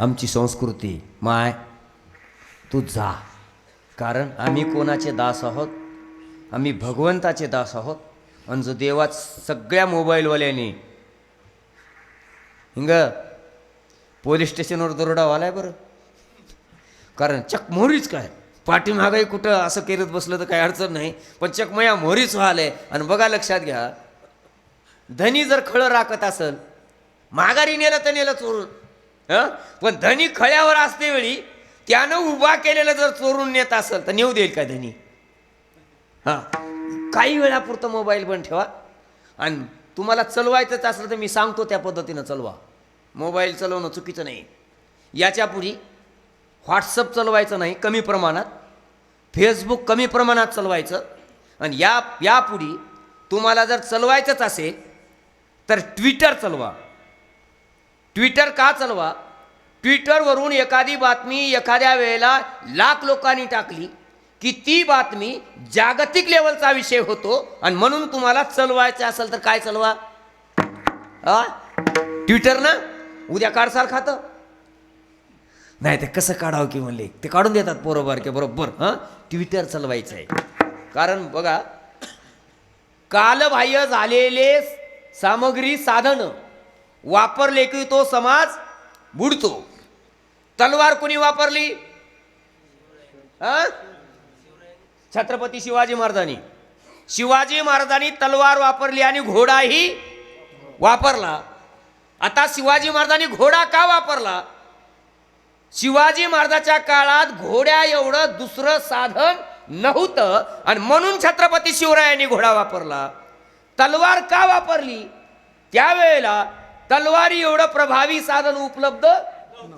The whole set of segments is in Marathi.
आमची संस्कृती माय तू जा. कारण आम्ही कोणाचे दास आहोत? आम्ही भगवंताचे दास आहोत? आणि जो देवा सगळ्या मोबाईलवाल्याने हिंग पोलीस स्टेशनवर दरोडा वालाय बरं. कारण चक मोहरीच काय? पाठीमागाही कुठं असं करत बसलं तर काही अडचण नाही. पण चकमया मोहरीच व्हालंय. आणि बघा लक्षात घ्या. धनी जर खळं राखत असेल माघारी नेलं तर नेलं चोरून. हं? पण धनी खळ्यावर असते वेळी त्यानं उभा केलेलं जर चोरून नेत असेल तर नेऊ देईल का धनी? हां? काही वेळापुरतं मोबाईल पण ठेवा. आणि तुम्हाला चलवायचंच असलं तर मी सांगतो त्या पद्धतीनं चलवा. मोबाईल चालवणं चुकीचं नाही. याच्यापुढी व्हॉट्सअप चालवायचं नाही कमी प्रमाणात. फेसबुक कमी प्रमाणात चालवायचं. आणि या यापुढी तुम्हाला जर चालवायचंच असेल तर ट्विटर चालवा. ट्विटर का चालवा? ट्विटरवरून एखादी बातमी एखाद्या वेळेला लाख लोकांनी टाकली की ती बातमी जागतिक लेवलचा विषय होतो आणि म्हणून तुम्हाला चलवायचं असेल तर काय चलवा? हा ट्विटर ना? उद्या काढसाल खातं नाही ते कसं काढावं की म्हणले? ते काढून देतात बरोबर की बरोबर हां? ट्विटर चालवायचं आहे. कारण बघा कालबाह्य झालेले सामग्री साधनं वापरले की तो समाज बुडतो. तलवार कुणी वापरली? छत्रपती शिवाजी महाराजांनी. शिवाजी महाराजांनी तलवार वापरली आणि घोडाही वापरला. आता शिवाजी महाराजांनी घोडा का वापरला? शिवाजी महाराजाच्या काळात घोड्या एवढं दुसरं साधन नव्हतं आणि म्हणून छत्रपती शिवरायांनी घोडा वापरला. तलवार का वापरली? त्यावेळेला तलवारी एवढं प्रभावी साधन उपलब्ध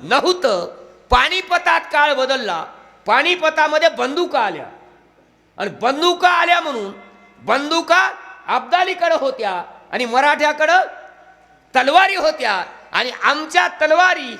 नव्हतं पानिपतात काळ बदलला. पानिपतामध्ये बंदुका आल्या. आणि बंदुका आल्या म्हणून बंदुका अब्दालीकडं होत्या आणि मराठ्याकडं तलवारी होत्या. आणि आमच्या तलवारी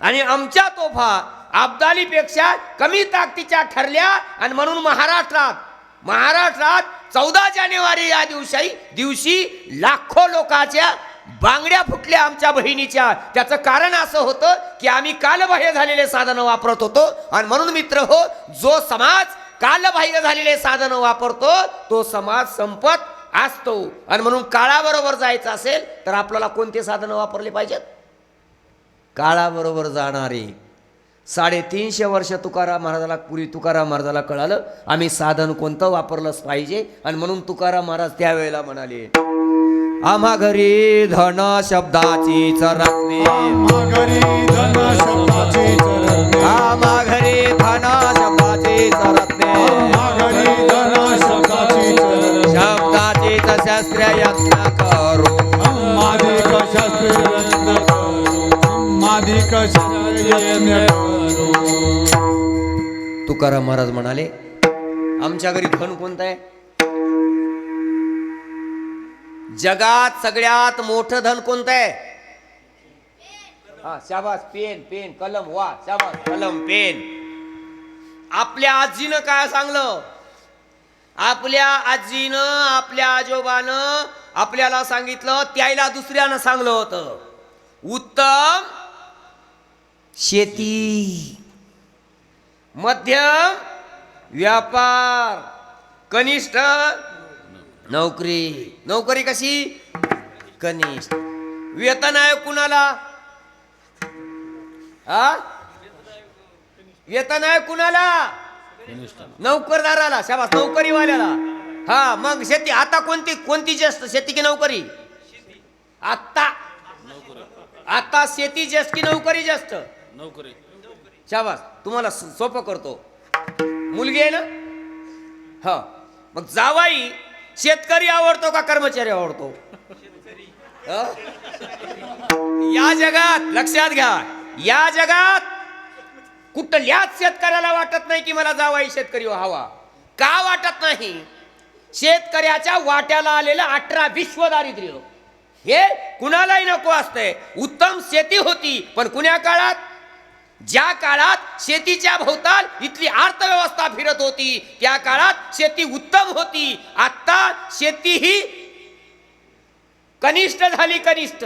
आणि आमच्या तोफा अब्दालीपेक्षा कमी ताकदीच्या ठरल्या आणि म्हणून महाराष्ट्रात महाराष्ट्रात चौदा जानेवारी या दिवशी दिवशी लाखो लोकांच्या बांगड्या फुटल्या आमच्या बहिणीच्या. त्याचं कारण असं होतं की आम्ही कालबाह्य झालेले साधनं वापरत होतो. आणि म्हणून मित्र हो जो समाज कालबाह्य झालेले साधनं वापरतो तो समाज संपत असतो. आणि म्हणून काळाबरोबर जायचं असेल तर आपल्याला कोणते साधनं वापरले पाहिजेत? काळाबरोबर जाणारे. साडेतीनशे वर्ष तुकाराम महाराजाला पुरी तुकाराम महाराजाला कळालं आम्ही साधन कोणतं वापरलंच पाहिजे. आणि म्हणून तुकाराम महाराज त्यावेळेला म्हणाले आम्हा घरी धन शब्दाची धन चरणे आम्हा घरी धन शब्दाची चरकणे माघारी धन शब्दाची चरणे शब्दाची शस्त्र यत्न करू. माधिक शास्त्री करू. शास्त्री यज्ञ करू. तुकाराम महाराज म्हणाले आमच्या घरी धन कोणतं आहे? जगात सगळ्यात मोठं धन कोणतं आहे? हा शाबास पेन पेन कलम वा शाबास कलम पेन. आपल्या आजीनं काय सांगलं? आपल्या आजीनं आपल्या आजोबानं आपल्याला सांगितलं त्याला दुसऱ्यानं सांगलं होतं. उत्तम शेती. मध्यम व्यापार. कनिष्ठ नोकरी. नोकरी कशी? कनिष्ठ. वेतन आहे कुणाला? हा वेतन आहे कुणाला? नोकरदाराला. शाबास नोकरीवाल्याला. हा मग शेती आता कोणती कोणती जास्त शेती की नोकरी? आता. आता शेती जास्त की नोकरी जास्त नोकरी. शाबास तुम्हाला सोपं करतो. मुलगी आहे ना? हा. मग जावाई शेतकरी आवडतो का कर्मचारी आवडतो? या जगात लक्षात घ्या या जगात कुठल्याच शेतकऱ्याला वाटत नाही की मला जावाई शेतकरी हवा का वाटत नाही? शेतकऱ्याच्या वाट्याला आलेलं अठरा विश्व दारिद्र्य. हे कुणालाही नको असतंय. उत्तम शेती होती पण कुण्या काळात? ज्या काळात शेतीच्या भोवताल इथली अर्थव्यवस्था फिरत होती त्या काळात शेती उत्तम होती. आत्ता शेती ही कनिष्ठ झाली कनिष्ठ.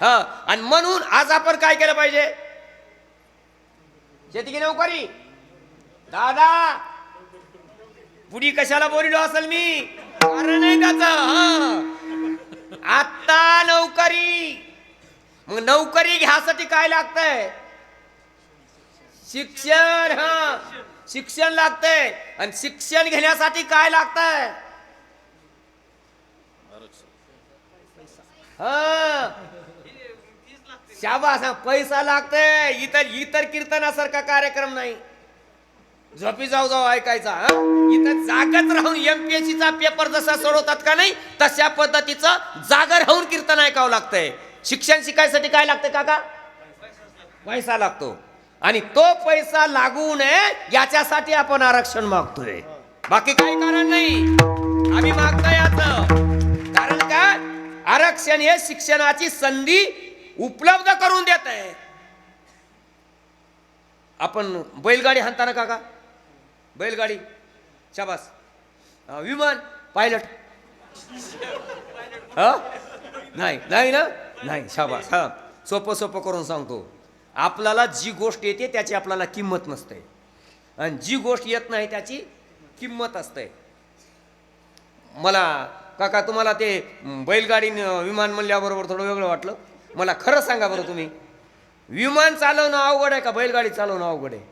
ह आणि म्हणून आज आपण काय केलं पाहिजे? शेती की नोकरी दादा पुढी कशाला बोलिलो असेल मी? कारण नाही त्याच आत्ता नोकरी. मग नोकरी घ्यासाठी काय लागतंय? शिक्षण हा. शिक्षण लागतंय. आणि शिक्षण घेण्यासाठी काय लागतंय? शाबास हा. पैसा लागतंय. इतर इतर कीर्तनासारखा कार्यक्रम नाही. झोपी जाऊ जाऊ ऐकायचा हा? इथं जागत राहून एमपीएससी चा पेपर जसा सोडवतात का नाही तशा पद्धतीचं जागर राहून कीर्तन ऐकावं लागतंय. शिक्षण शिकायसाठी काय लागतंय काका? पैसा लागतो. आणि तो पैसा लागू नये याच्यासाठी आपण आरक्षण मागतोय. बाकी काही कारण नाही. आम्ही मागतोय याच. कारण का? आरक्षण हे शिक्षणाची संधी उपलब्ध करून देत आहे. आपण बैलगाडी हाणताना काका बैलगाडी. शाबास. विमान. पायलट. हा? नाही नाही ना? नाही शाबास. हा. सोपं सोपं करून सांगतो. आपल्याला जी गोष्ट येते त्याची आपल्याला किंमत नसते. आणि जी गोष्ट येत नाही त्याची किंमत असते. मला काका तुम्हाला ते बैलगाडी विमान म्हणल्याबरोबर थोडं वेगळं वाटलं. मला खरं सांगा बरं तुम्ही. विमान चालवणं अवघड आहे का बैलगाडी चालवणं अवघड आहे?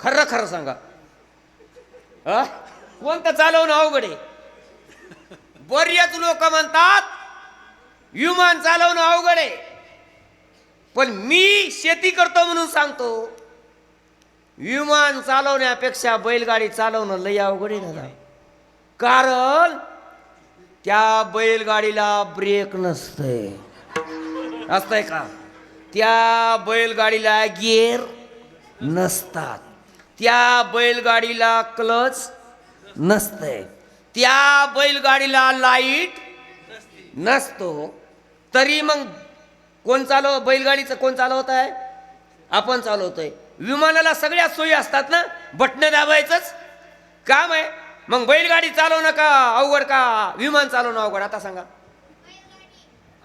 खरं खरं सांगा. हा? कोणतं चालवणं अवघड आहे? बरेच लोक म्हणतात विमान चालवणं अवघड आहे. पण मी शेती करतो म्हणून सांगतो. विमान चालवण्यापेक्षा बैलगाडी चालवणं लय अवघड आहे दादा. कारण त्या बैलगाडीला ब्रेक नसतंय. असतंय का? त्या बैलगाडीला गिअर नसतात. त्या बैलगाडीला क्लच नसतंय. त्या बैलगाडीला लाइट नसतो. तरी मग कोण चालव बैलगाडीचं कोण चालवत आहे आपण चालवतोय. विमानाला सगळ्या सोयी असतात ना? बटणं दाबायचंच. काम आहे. मग बैलगाडी चालवणं का अवघड का? विमान चालवणं अवघड. आता सांगा.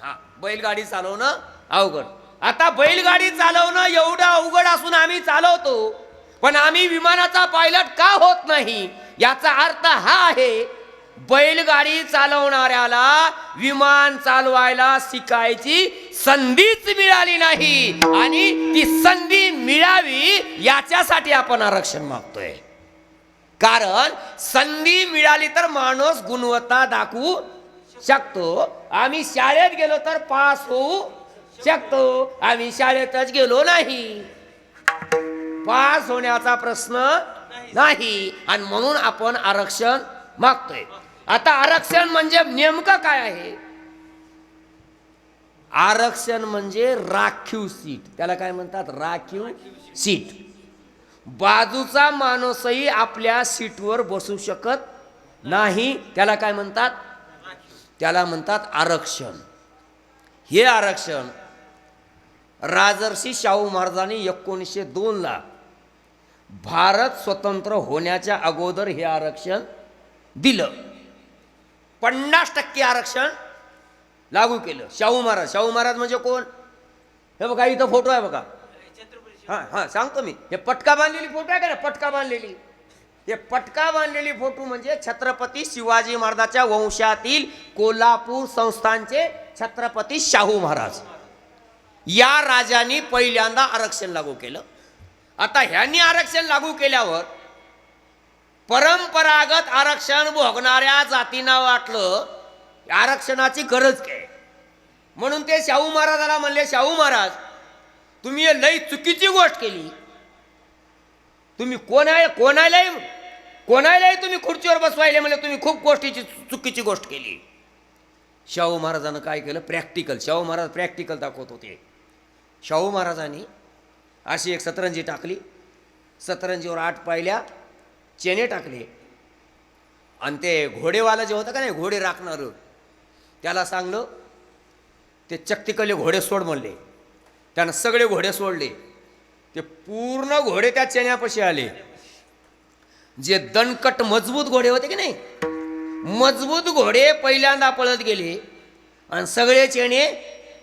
हा बैलगाडी चालवणं अवघड. आता बैलगाडी चालवणं एवढं अवघड असून आम्ही चालवतो. पण आम्ही विमानाचा पायलट का होत नाही? याचा अर्थ हा आहे बैलगाडी चालवणाऱ्याला विमान चालवायला शिकायची संधीच मिळाली नाही. आणि ती संधी मिळावी याच्यासाठी आपण आरक्षण मागतोय. कारण संधी मिळाली तर माणूस गुणवत्ता दाखवू शकतो. आम्ही शाळेत गेलो तर पास होऊ शकतो. आम्ही शाळेतच गेलो नाही. पास होण्याचा प्रश्न नाही. आणि म्हणून आपण आरक्षण मागतोय. आता आरक्षण म्हणजे नेमकं काय आहे? आरक्षण म्हणजे राखीव सीट. त्याला काय म्हणतात? राखीव सीट. बाजूचा माणूसही आपल्या सीटवर बसू शकत नाही. त्याला काय म्हणतात? त्याला म्हणतात आरक्षण. हे आरक्षण राजर्षी शाहू महाराजांनी एकोणीसशे दोनला भारत स्वतंत्र होण्याच्या अगोदर हे आरक्षण दिलं. पन्नास टक्के आरक्षण लागू केलं. शाहू महाराज. शाहू महाराज म्हणजे कोण? हे बघा इथं फोटो आहे बघा. हां हां सांगतो मी. हे पटका बांधलेली फोटो आहे का ना पटका बांधलेली. हे पटका बांधलेली फोटो म्हणजे छत्रपती शिवाजी महाराजाच्या वंशातील कोल्हापूर संस्थानचे छत्रपती शाहू महाराज. या राजांनी पहिल्यांदा आरक्षण लागू केलं. आता ह्यांनी आरक्षण लागू केल्यावर परंपरागत आरक्षण भोगणाऱ्या जातींना वाटलं आरक्षणाची गरज काय? म्हणून ते शाहू महाराजाला म्हणले शाहू महाराज तुम्ही हे लई चुकीची गोष्ट केली. तुम्ही कोणा कोणालाही कोणालाही तुम्ही खुर्चीवर बसवायले म्हणजे तुम्ही खूप गोष्टीची चुकीची गोष्ट केली. शाहू महाराजानं काय केलं? प्रॅक्टिकल शाहू महाराज प्रॅक्टिकल दाखवत होते. शाहू महाराजांनी अशी एक सतरंजी टाकली. सतरंजीवर आठ पायल्या चेने टाकले. आणि ते घोडेवाला जे होतं का नाही घोडे राखणारं त्याला सांगलं ते चक्तिकले घोडे सोड म्हणले. त्यानं सगळे घोडे सोडले. ते पूर्ण घोडे त्या चेण्यापाशी आले. जे दणकट मजबूत घोडे होते की नाही मजबूत घोडे पहिल्यांदा पळत गेले आणि सगळे चेणे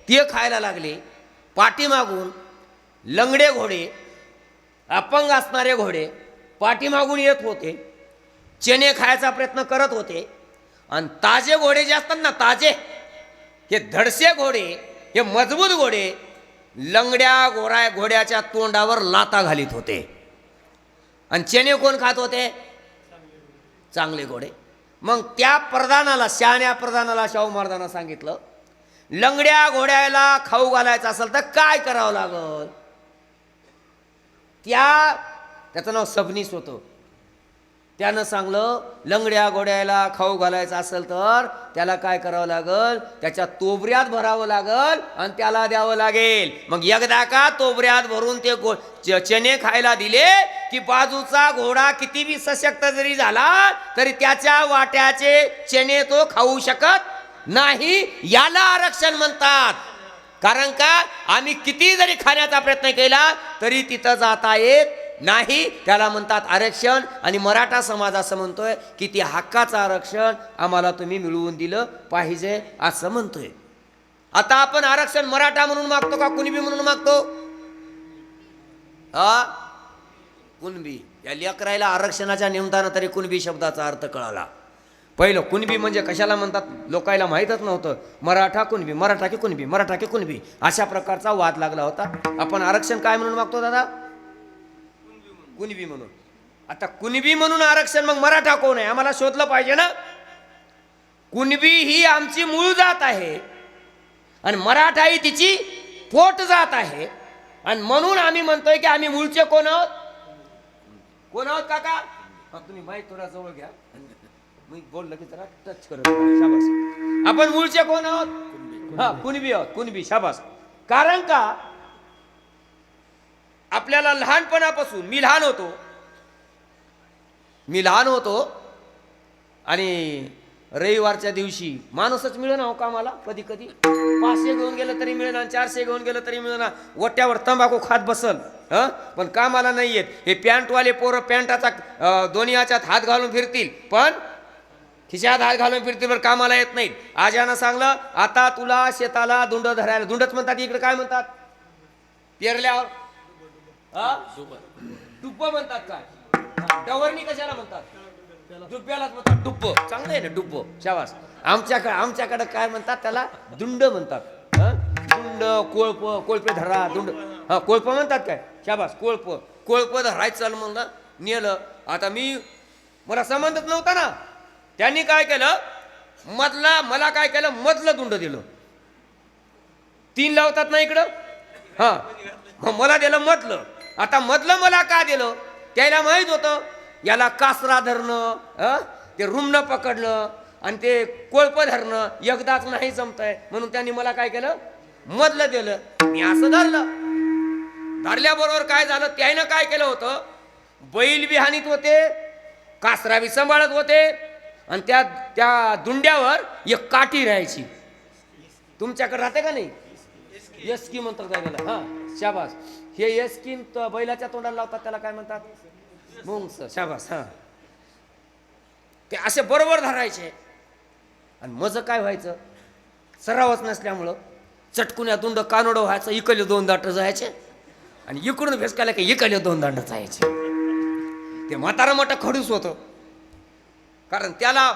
ते खायला लागले. पाठीमागून लंगडे घोडे अपंग असणारे घोडे पाठीमागून येत होते. चेने खायचा प्रयत्न करत होते. आणि ताजे घोडे जे असतात ना ताजे हे धडसे घोडे हे मजबूत घोडे लंगड्या गोरा घोड्याच्या तोंडावर लाता घालीत होते. आणि चेने कोण खात होते? चांगले घोडे. मग त्या प्रधानाला शहाण्या प्रधानाला शाहू महाराजांना सांगितलं लंगड्या घोड्याला खाऊ घालायचं असेल तर काय करावं लागल? त्या त्याचं नाव सबनीस होतं. त्यानं सांगलं लंगड्या घोड्याला खाऊ घालायचं असेल तर त्याला काय करावं लागल? त्याच्या तोबऱ्यात भरावं लागल आणि त्याला द्यावं लागेल. मग एकदा का तोबऱ्यात भरून ते गो चने चणे खायला दिले की बाजूचा घोडा किती बी सशक्त जरी झाला तरी त्याच्या वाट्याचे चणे तो खाऊ शकत नाही. याला आरक्षण म्हणतात. कारण का? आम्ही किती जरी खाण्याचा प्रयत्न केला तरी तिथं जाता येत नाही त्याला म्हणतात आरक्षण. आणि मराठा समाज असं म्हणतोय की ती हक्काचं आरक्षण आम्हाला तुम्ही मिळवून दिलं पाहिजे असं म्हणतोय. आता आपण आरक्षण मराठा म्हणून मागतो का कुणबी म्हणून मागतो? हा कुणबी. या लेकरायला आरक्षणाच्या निमतानं तरी कुणबी शब्दाचा अर्थ कळाला. पहिलं कुणबी म्हणजे कशाला म्हणतात? लोकायला माहीतच नव्हतं. मराठा कुणबी मराठा की कुणबी मराठा की कुणबी. अशा प्रकारचा वाद लागला होता. आपण आरक्षण काय म्हणून मागतो दादा? कुणबी म्हणून. आता कुणबी म्हणून आरक्षण मग मराठा कोण आहे? आम्हाला शोधलं पाहिजे ना. कुणबी ही आमची मूळ जात आहे. आणि मराठा ही तिची पोट जात आहे. आणि म्हणून आम्ही म्हणतोय की आम्ही मूळचे कोण आहोत? कोण आहोत काका? तुम्ही माहीत थोडा जवळ घ्या. मी बोललं की जरा टच करत. शाबास. आपण मूळचे कोण आहोत? हा कुणबी आहोत. कुणबी शाबास. कारण का? आपल्याला लहानपणापासून मी लहान होतो. मी लहान होतो आणि रविवारच्या दिवशी माणूसच मिळेना हो कामाला. कधी कधी पाचशे घेऊन गेलं तरी मिळेना चारशे घेऊन गेलं तरी मिळेना. वट्यावर तंबाखू खात बसल हं? पण कामाला नाही येत. हे पॅन्टवाले पोरं पॅन्टाचा दोन्ही याच्यात हात घालून फिरतील. पण खिशात हात घालून फिरतील बरं कामाला येत नाहीत. आज यानं सांगलं आता तुला शेताला धुंड धरायला. दुंडच म्हणतात इकडे काय म्हणतात? पेरल्यावर. डुब्ब म्हणतात काय? डवरणी कशाला म्हणतात? डुब्यालाच म्हणतात डुब्ब चांगलं आहे ना डुब्ब शाबास. आमच्याकडे आमच्याकडे काय म्हणतात त्याला? दुंड म्हणतात. दुंड कोळप कोळपे धरा दुंड. हा कोळप म्हणतात काय? शाबास. कोळप. कोळप धरायचं चालू म्हणलं नेलं. आता मी मला संबंधच नव्हता ना. त्यांनी काय केलं? मधला मला काय केलं? मधलं दुंड दिलं. तीन लावतात ना इकडं? हा. मला दिलं मधलं. आता मधलं मला का दिलं? त्याला माहीत होतं. याला कासरा धरणं अ? ते रुमणं पकडलं आणि ते कोळप धरणं एकदाच नाही जमतंय. म्हणून त्यांनी मला काय केलं? मधलं दिलं. मी असं धरलं. धरल्याबरोबर काय झालं? त्यानं काय केलं होतं? बैल बी हानीत होते कासरा बी सांभाळत होते आणि त्या त्या दुंड्यावर एक काठी राहायची. तुमच्याकडे राहते का नाही? एस्की म्हणतात त्याला हा शाबास. हे एस्किन त- बैलाच्या तोंडाला लावतात त्याला काय म्हणतात? मुंगस शाबास हां. ते असे बरोबर धरायचे. आणि मज काय व्हायचं? सरावच नसल्यामुळं चटकून या दुंड कानोडं व्हायचं इकडले दोन दाट जायचे आणि इकडून भेसकायला की इकडले दोन दांड जायचे. ते म्हातारा मोठा खडूस होतं. कारण त्याला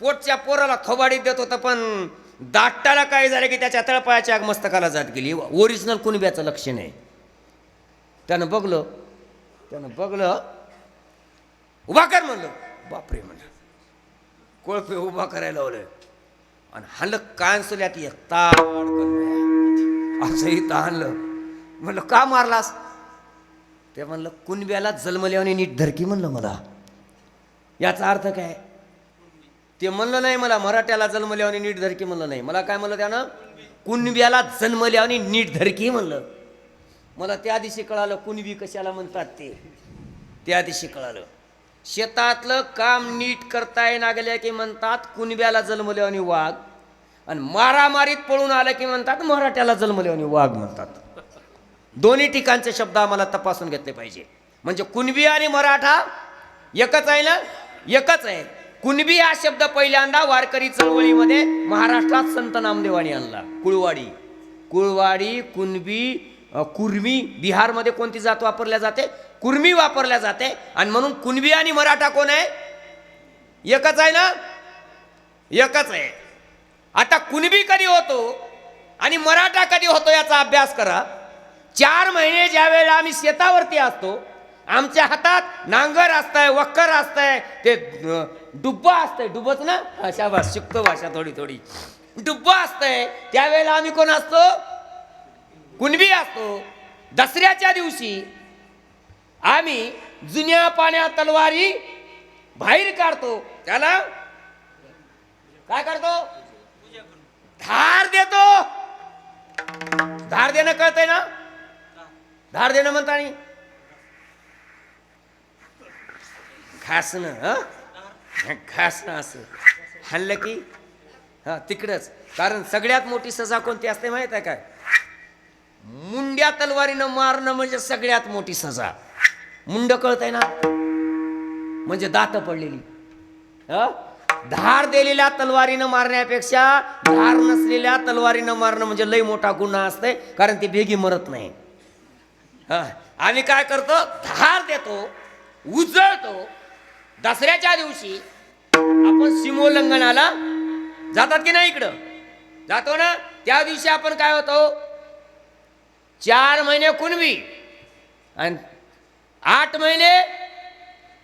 पोटच्या पोराला थोबाडीत देत होतं पण दाटाला काय झालं की त्याच्या तळपायाच्या मस्तकाला जात गेली. ओरिजिनल कुणब्याचं लक्ष नाही त्यानं बघलं त्यानं बघलं उभा कर म्हणलं. बापरे म्हणलं. कोळपे उभा करायला लावलं आणि हल्लं कानसल्यात एक ताड असंही इथं म्हणलं का मारलास? ते म्हणलं कुणब्याला जन्मल्याने नीट धरकी म्हणलं मला. याचा अर्थ काय? ते म्हणलं नाही मला मराठ्याला जन्मल्याने नीट धरकी म्हणलं नाही. मला काय म्हणलं त्यानं? कुणब्याला जन्मल्याने नीट धरकी म्हणलं. मला त्या दिवशी कळालं कुणबी कशाला म्हणतात ते. त्या दिवशी कळालं. शेतातलं काम नीट करता येणार की म्हणतात कुणब्याला जन्मल्याने वाघ. आणि मारामारीत पळून आलं की म्हणतात मराठ्याला जन्मल्याने वाघ म्हणतात. दोन्ही ठिकाणचे शब्द आम्हाला तपासून घेतले पाहिजे. म्हणजे कुणबी आणि मराठा एकच आहे ना? एकच आहे. कुणबी हा शब्द पहिल्यांदा वारकरी चळवळीमध्ये महाराष्ट्रात संत नामदेवानी आणला. कुळवाडी. कुळवाडी कुणबी कुर्मी बिहारमध्ये कोणती जात वापरल्या जाते? कुर्मी वापरल्या जाते. आणि म्हणून कुणबी आणि मराठा कोण आहे? एकच आहे ना? एकच आहे. आता कुणबी कधी होतो आणि मराठा कधी होतो याचा अभ्यास करा. चार महिने ज्या वेळेला आम्ही शेतावरती असतो आमच्या हातात नांगर असतंय वक्कर असतंय ते डुब्ब डुब्बा असतंय. डुबच ना? अशा शाबास शिकतो भाषा थोडी थोडी. डुब्बा असतंय. त्यावेळेला आम्ही कोण असतो? कुणबी असतो दसऱ्याच्या दिवशी आम्ही जुन्या पाण्या तलवारी बाहेर काढतो. त्याला काय करतो? धार देतो. धार देणं कळतंय ना? धार देणं म्हणता आणि? घासणं घासणं असं. हल्लं की? हा तिकडंच. कारण सगळ्यात मोठी सजा कोणती असते माहीत आहे काय? मुंड्या तलवारीनं मारणं म्हणजे सगळ्यात मोठी सजा. मुंड कळतंय ना? म्हणजे दात पडलेली. धार दिलेल्या तलवारीनं मारण्यापेक्षा धार नसलेल्या तलवारीनं मारणं म्हणजे लय मोठा गुन्हा असतंय कारण ती भेगी मरत नाही. आम्ही काय करतो? धार देतो उजळतो. दसऱ्याच्या दिवशी आपण सीमोल्लंघनाला जातात की नाही इकडं? जातो ना? त्या दिवशी आपण काय होतो? चार महिने कुणबी आणि आठ महिने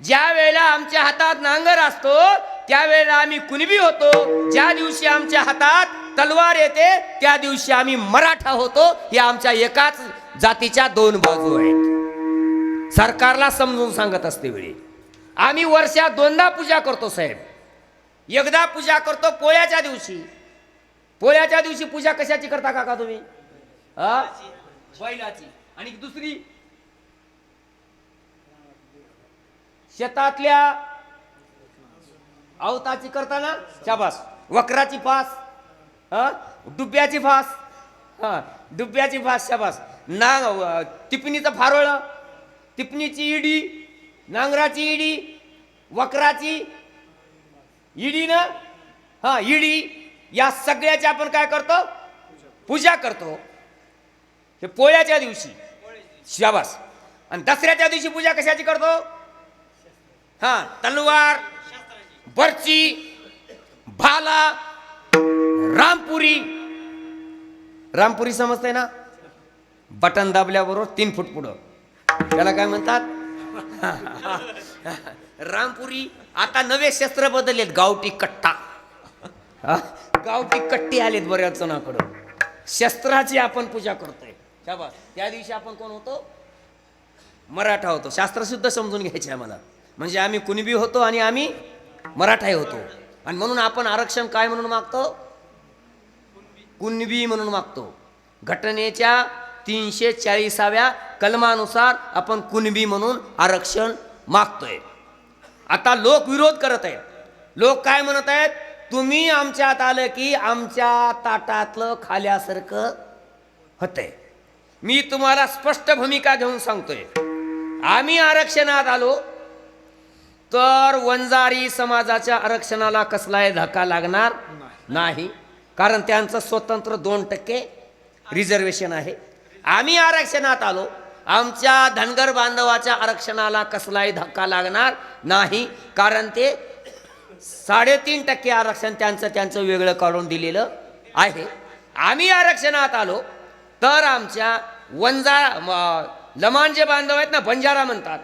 ज्या वेळेला आमच्या हातात नांगर असतो त्यावेळेला आम्ही कुणबी होतो. ज्या दिवशी आमच्या हातात तलवार येते त्या दिवशी आम्ही मराठा होतो. या आमच्या एकाच जातीच्या दोन बाजू आहेत. सरकारला समजून सांगत असते वेळी. आम्ही वर्षात दोनदा पूजा करतो साहेब. एकदा पूजा करतो पोळ्याच्या दिवशी. पोळ्याच्या दिवशी पूजा कशाची करता काका तुम्ही? हा? बैलाची. आणि दुसरी शेतातल्या अवताची करताना शाबास. वक्राची फास हा? डुब्याची फास हा? डुब्याची फास शाबास. ना टिपणीचं फारोळ टिपणीची इडी नांगराची इडी वक्राची इडी ना? हा इडी. या सगळ्याची आपण काय करतो? पूजा करतो. हे पोळ्याच्या दिवशी. शाबास. आणि दसऱ्याच्या दिवशी पूजा कशाची करतो? हा तलवार बर्ची भाला रामपुरी. रामपुरी समजते ना? बटन दाबल्याबरोबर तीन फूट पुढं. त्याला काय म्हणतात? रामपुरी आता नवे शस्त्र बदललेत गावठी कट्टा. हा? गावठी कट्टी आलेत बऱ्याच जणाकडं शस्त्राची आपण पूजा त्या शाबास त्या दिवशी आपण कोण होतो? मराठा होतो. शास्त्रशुद्ध समजून घ्यायचे आम्हाला. म्हणजे आम्ही कुणबी होतो आणि आम्ही मराठाही होतो. आणि म्हणून आपण आरक्षण काय म्हणून मागतो? कुणबी म्हणून मागतो. घटनेच्या तीनशे चाळीसाव्या कलमानुसार आपण कुणबी म्हणून आरक्षण मागतोय. आता लोक विरोध करत आहेत. लोक काय म्हणत आहेत? तुम्ही आमच्यात आलं की आमच्या ताटातलं खाल्यासारखं होतंय. मी तुम्हाला स्पष्ट भूमिका घेऊन सांगतोय. आम्ही आरक्षणात आलो तर वंजारी समाजाच्या आरक्षणाला कसलाही धक्का लागणार नाही कारण त्यांचं स्वतंत्र दोन टक्के रिझर्वेशन आहे. आम्ही आरक्षणात आलो आमच्या धनगर बांधवाच्या आरक्षणाला कसलाही धक्का लागणार नाही कारण ते साडेतीन टक्के आरक्षण त्यांचं त्यांचं वेगळं काढून दिलेलं आहे. आम्ही आरक्षणात आलो तर आमच्या वंजा लमान जे बांधव आहेत ना बंजारा म्हणतात.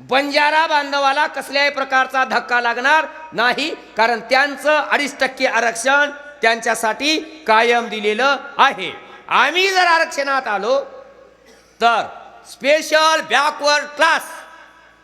बंजारा बांधवाला कसल्याही प्रकारचा धक्का लागणार नाही कारण त्यांचं अडीच टक्के आरक्षण त्यांच्यासाठी कायम दिलेलं आहे. आम्ही जर आरक्षणात आलो तर स्पेशल बॅकवर्ड क्लास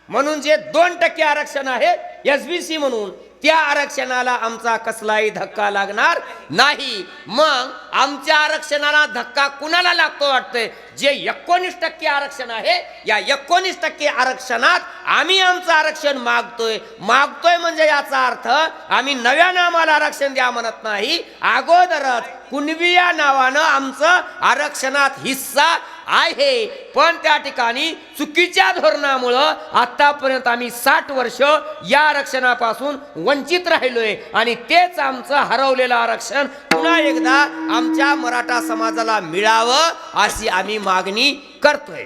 म्हणून जे दोन टक्के आरक्षण आहे एस बी सी म्हणून त्या आरक्षणाला आमचा कसलाही धक्का लागणार नाही. मग आमच्या आरक्षणाला धक्का कुणाला लागतो वाटतंय? जे एकोणीस टक्के आरक्षण आहे या एकोणीस टक्के आरक्षणात आम्ही आमचं आरक्षण मागतोय. मागतोय म्हणजे याचा अर्थ आम्ही नव्या नामाला आरक्षण द्या म्हणत नाही. अगोदरच कुणबी या नावानं आमचं आरक्षणात हिस्सा आहे. पण त्या ठिकाणी चुकीच्या धोरणामुळं आत्तापर्यंत आम्ही साठ वर्ष या आरक्षणापासून वंचित राहिलोय. आणि तेच आमचं हरवलेलं आरक्षण पुन्हा एकदा आमच्या मराठा समाजाला मिळावं अशी आम्ही मागणी करतोय.